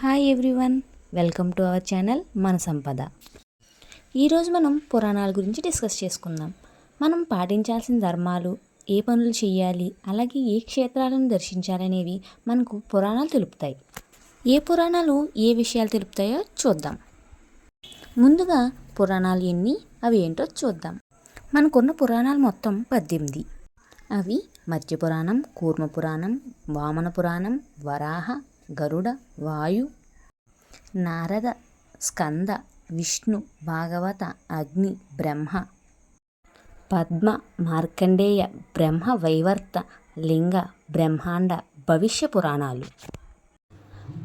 Hi everyone welcome to our channel మన సంపద ఈరోజు మనం పురాణాల గురించి డిస్కస్ చేసుకుందాం. మనం పాటించాల్సిన ధర్మాలు ఏ పనులు చేయాలి అలాగే ఏ క్షేత్రాలను దర్శించాలనేవి మనకు పురాణాలు తెలుపుతాయి. ఏ పురాణాలు ఏ విషయాలు తెలుపుతాయో చూద్దాం. ముందుగా పురాణాలు ఎన్ని అవి ఏంటో చూద్దాం. మనకున్న పురాణాలు మొత్తం పద్దెనిమిది. అవి మత్స్య పురాణం కూర్మ పురాణం వామన పురాణం వరాహ గరుడ వాయు నారద స్కంద విష్ణు భాగవత అగ్ని బ్రహ్మ పద్మ మార్కండేయ బ్రహ్మ వైవర్త లింగ బ్రహ్మాండ భవిష్య పురాణాలు.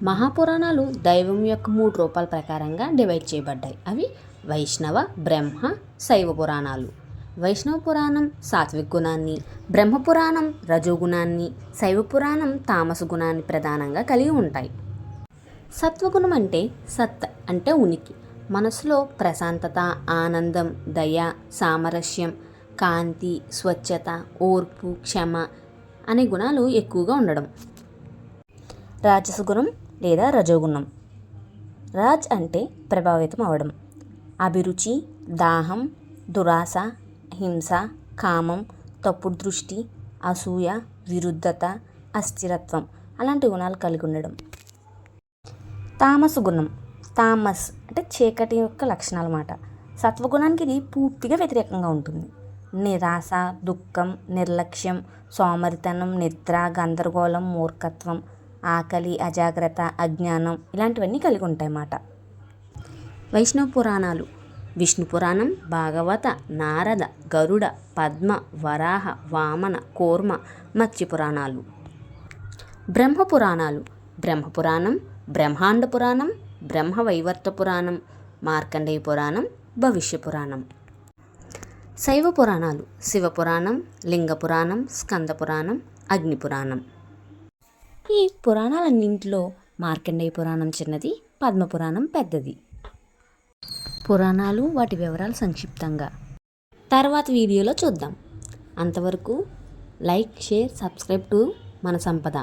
మహాపురాణాలు దైవం యొక్క మూడు రూపాల ప్రకారంగా డివైడ్ చేయబడ్డాయి. అవి వైష్ణవ బ్రహ్మ శైవ పురాణాలు. వైష్ణవ పురాణం సాత్విక గుణాన్ని బ్రహ్మ పురాణం రజోగుణాన్ని శైవ పురాణం తామస గుణాన్ని ప్రధానంగా కలిగి ఉంటాయి. సత్వగుణం అంటే సత్ అంటే ఉనికి. మనసులో ప్రశాంతత ఆనందం దయ సామరస్యం కాంతి స్వచ్ఛత ఓర్పు క్షమ అనే గుణాలు ఎక్కువగా ఉండడం. రాజసగుణం లేదా రజోగుణం రాజ్ అంటే ప్రభావితం అవడం. అభిరుచి దాహం దురాశ హింస కామం తప్పుడు దృష్టి అసూయ విరుద్ధత అస్థిరత్వం అలాంటి గుణాలు కలిగి ఉండడం. తామస గుణం. తామస్ అంటే చీకటి యొక్క లక్షణాలు అన్నమాట. సత్వగుణానికి ఇది పూర్తిగా వ్యతిరేకంగా ఉంటుంది. నిరాశ దుఃఖం నిర్లక్ష్యం సోమరితనం నిద్ర గందరగోళం మూర్ఖత్వం ఆకలి అజాగ్రత్త అజ్ఞానం ఇలాంటివన్నీ కలిగి ఉంటాయి అన్నమాట వైష్ణవ పురాణాలు. విష్ణు పురాణం భాగవత నారద గరుడ పద్మ వరాహ వామన కూర్మ మత్స్య పురాణాలు. బ్రహ్మ పురాణాలు. బ్రహ్మ పురాణం బ్రహ్మాండ పురాణం బ్రహ్మ వైవర్త పురాణం మార్కండేయ పురాణం భవిష్య పురాణం. శైవ పురాణాలు. శివ పురాణం లింగ పురాణం స్కంద పురాణం అగ్ని పురాణం. ఈ పురాణాలన్నింటిలో మార్కండేయ పురాణం చిన్నది పద్మ పురాణం పెద్దది. పురాణాలు వాటి వివరాలు సంక్షిప్తంగా. తర్వాత వీడియోలో చూద్దాం. అంతవరకు లైక్ షేర్ సబ్స్క్రైబ్ టు మన సంపద.